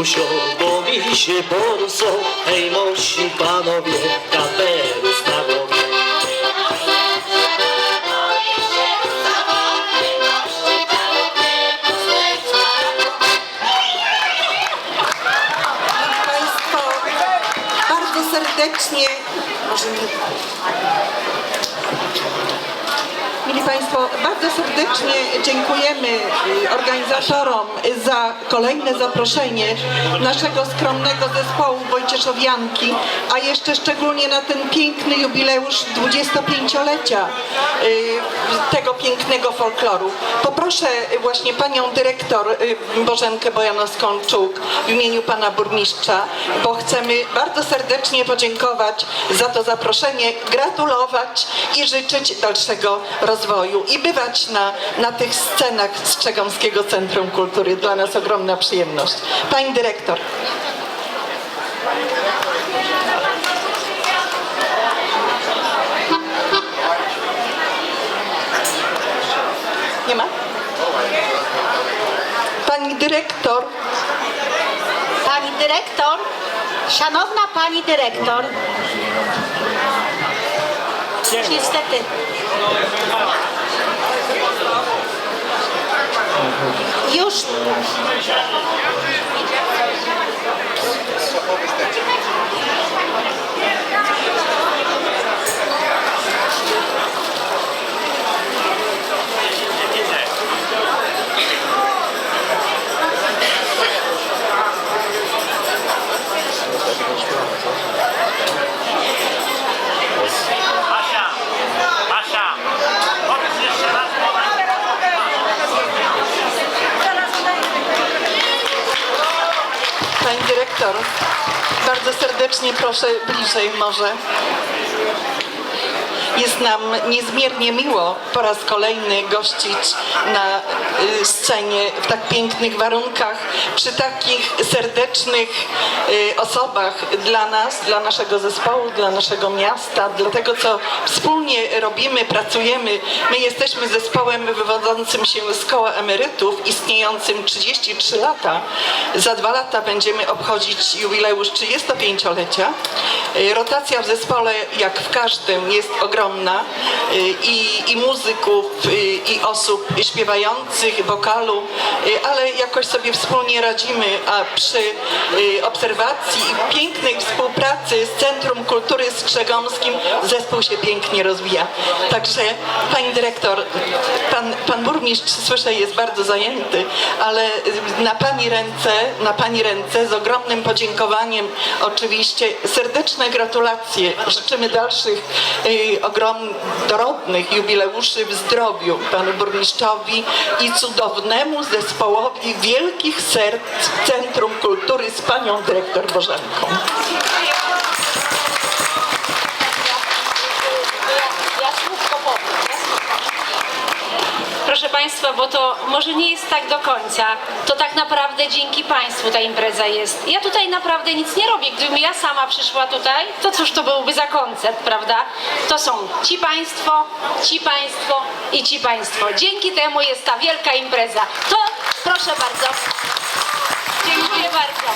Marysiusio, bo mi się borsą, hej mości panowie, kapelusz na głowie. Państwo bardzo serdecznie, może nie. Mili Państwo, bardzo serdecznie dziękujemy y, organizatorom za kolejne zaproszenie naszego skromnego zespołu Wojcieszowianki, a jeszcze szczególnie na ten piękny jubileusz 25-lecia y, tego pięknego folkloru. Poproszę właśnie panią dyrektor y, Bożenkę Bojanowską-Czuk w imieniu pana burmistrza, bo chcemy bardzo serdecznie podziękować za to zaproszenie, gratulować i życzyć dalszego rozwoju i bywać na, na tych scenach Strzegomskiego Centrum Kultury. Dla nas ogromna przyjemność. Pani dyrektor. Nie ma? Pani dyrektor. Pani dyrektor, szanowna pani dyrektor, niestety. Już Pani dyrektor, bardzo serdecznie proszę bliżej może. Jest nam niezmiernie miło po raz kolejny gościć na y, scenie w tak pięknych warunkach, przy takich serdecznych y, osobach dla nas, dla naszego zespołu, dla naszego miasta, dla tego, co wspólnie robimy, pracujemy. My jesteśmy zespołem wywodzącym się z koła emerytów, istniejącym 33 lata. Za dwa lata będziemy obchodzić jubileusz 35-lecia. Y, Rotacja w zespole, jak w każdym, jest ogromna y, i, i muzyków, y, i osób śpiewających, wokalu, y, ale jakoś sobie wspólnie radzimy, a przy obserwacji i pięknej współpracy z Centrum Kultury Strzegomskim zespół się pięknie rozwija. Także pani dyrektor, pan, pan burmistrz słyszę jest bardzo zajęty, ale na pani ręce, na pani ręce z ogromnym podziękowaniem oczywiście serdeczne gratulacje. Życzymy dalszych y, ogrom, dorodnych jubileuszy w zdrowiu panu burmistrzowi i cudownemu zespołowi Wielkich Serc Centrum Kultury z panią dyrektor Bożenką. ja słówko powiem. Proszę Państwa, bo to może nie jest tak do końca. To tak naprawdę dzięki Państwu ta impreza jest. Ja tutaj naprawdę nic nie robię. Gdybym ja sama przyszła tutaj, to cóż to byłby za koncert, prawda? To są ci Państwo, ci Państwo i ci Państwo. Dzięki temu jest ta wielka impreza. To proszę bardzo. Dziękuję bardzo.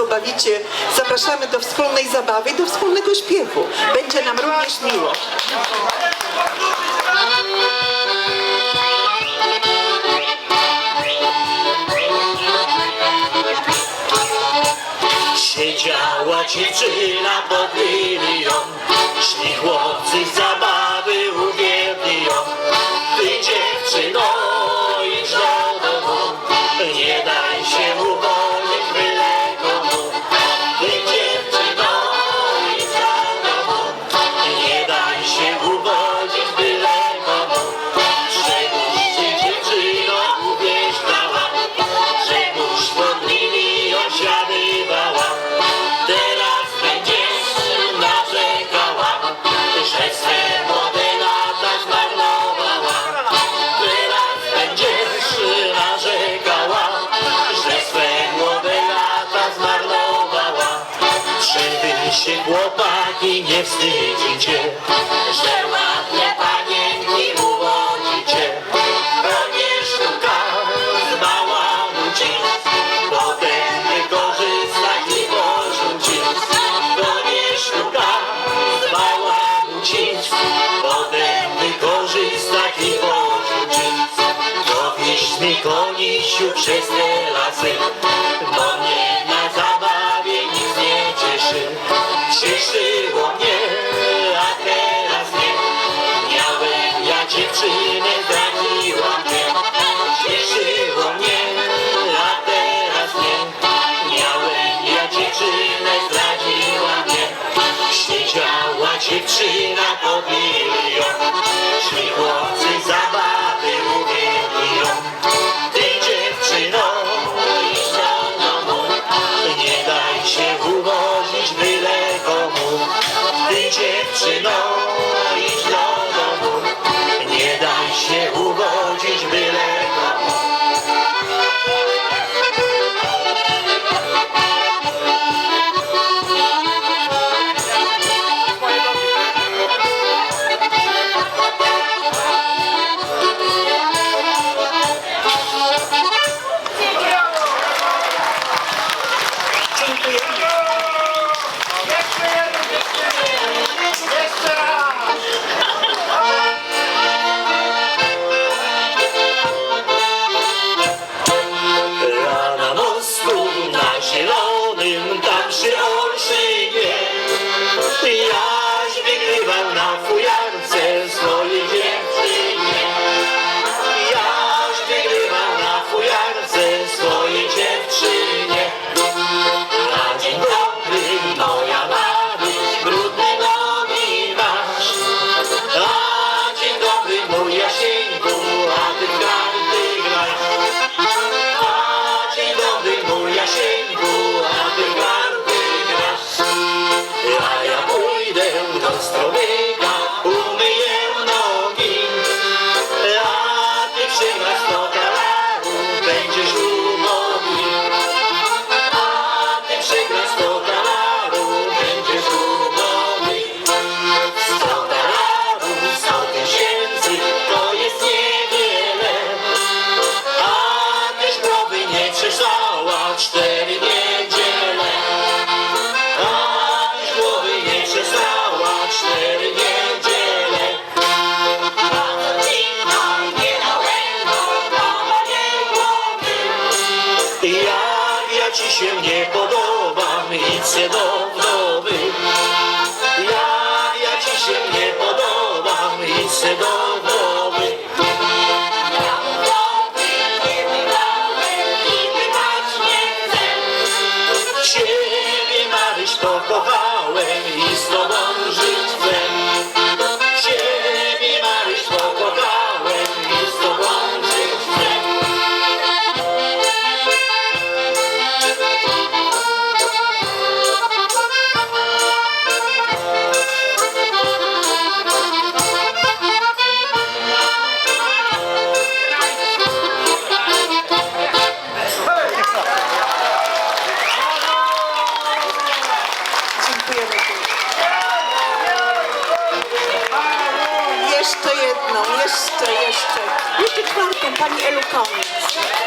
Państwo bawicie, zapraszamy do wspólnej zabawy i do wspólnego śpiewu. Będzie nam również miło. Siedziała dziewczyna pod lilią, szli chłopcy zabawy uwielbili ją. Ty dziewczyno się chłopaki, nie wstydzicie, że ładne panienki uwodzicie. Robię sztuka z bałanu ci, potem wykorzystać i porzucić. Robię sztuka z bałanu ci, potem wykorzystać i porzucić. Dowieź mi konisiu przez te lasy, It's vencedor. pani eloquentnie.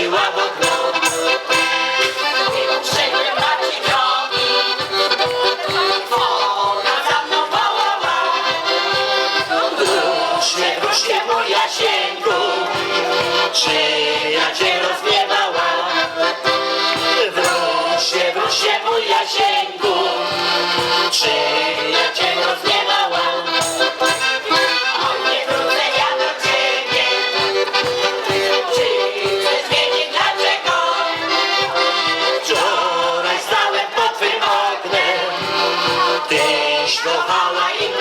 Patrzyła w. Wróć się, wróć się, mój Jasieńku, czy ja cię rozgniewała? Wróć się, wróć się, mój Jasieńku, czy ja? śpiewała i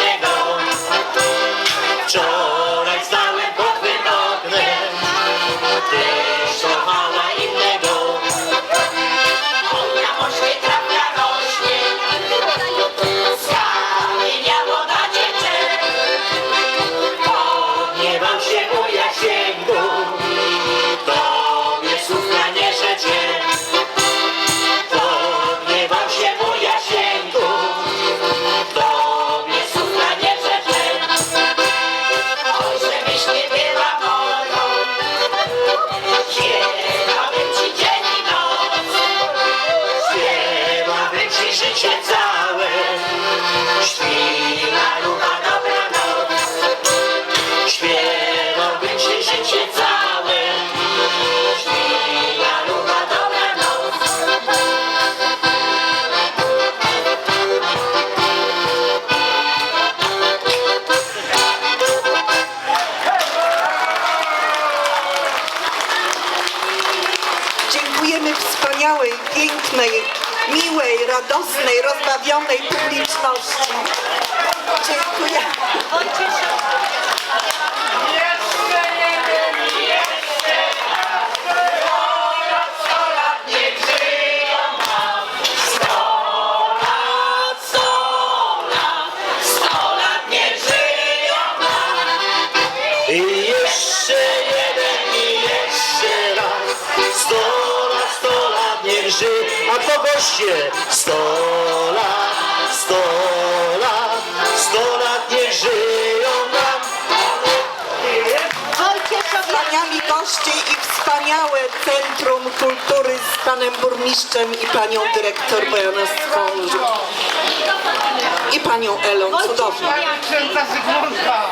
radosnej, rozbawionej publiczności. Dziękuję. nie Sto lat, sto lat Sto lat, niech żyją nam Wspaniali goście i wspaniałe Centrum Kultury z panem burmistrzem i panią dyrektor Bojanowską i panią Elą. Cudownie. Zygmunta.